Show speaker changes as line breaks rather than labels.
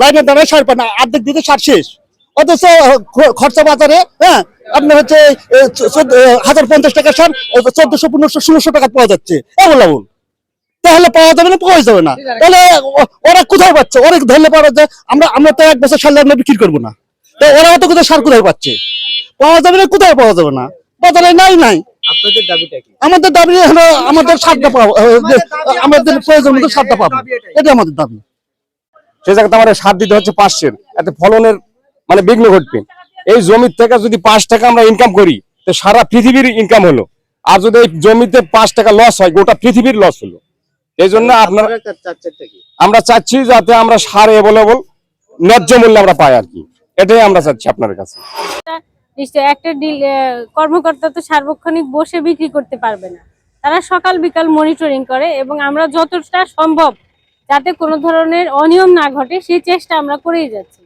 লাইনের দাঁড়ায় সার পায় না অর্ধেক দিতে সার শেষ। অথচ খরচা বাজারে হ্যাঁ আপনার হচ্ছে হাজার পঞ্চাশ টাকা সার চোদ্দশো পনেরোশো ষোলোশো টাকা পাওয়া যাচ্ছে। অবলাবল তাহলে পাওয়া যাবে না পাওয়া যাবে না। তাহলে ওরা কোথায় পাচ্ছে? ওরা ধরলে পাওয়া যায়? আমরা আমরা তো এক বছর সার আমরা বিক্রি করব না। তো ওরা অত কোথায় সার কোথায় পাচ্ছে? পাওয়া যাবে না কোথায় পাওয়া যাবে না? বাজারে নাই নাই।
আপনাদের দাবিটা কি?
আমাদের দাবি হলো আমাদের সারটা পাবো আমাদের প্রয়োজন মতো সারটা পাবো। এটা আমাদের দাবি।
সে জায়গাতে আমার সার দিতে হচ্ছে পাঁচশের এতে ফলনের মানে বিঘ্ন ঘটবে। এই জমির থেকে যদি পাঁচ টাকা আমরা ইনকাম করি, তো সারা পৃথিবীর ইনকাম হলো। আর যদি এই জমিতে পাঁচ টাকা লস হয়, গোটা পৃথিবীর লস হলো। এই জন্য আপনারা আমরা চাচ্ছি যাতে আমরা সার অ্যাভেলেবল ন্যায্য মূল্যে আমরা পাই আর কি। এটাই আমরা চাচ্ছি আপনার কাছে।
নিশ্চয় একটা কর্মকর্তা তো সার্বক্ষণিক বসে বিক্রি করতে পারবে না। তারা সকাল বিকাল মনিটরিং করে এবং আমরা যতটা সম্ভব যাতে কোনো ধরনের অনিয়ম না ঘটে সেই চেষ্টা আমরা করেই যাচ্ছি।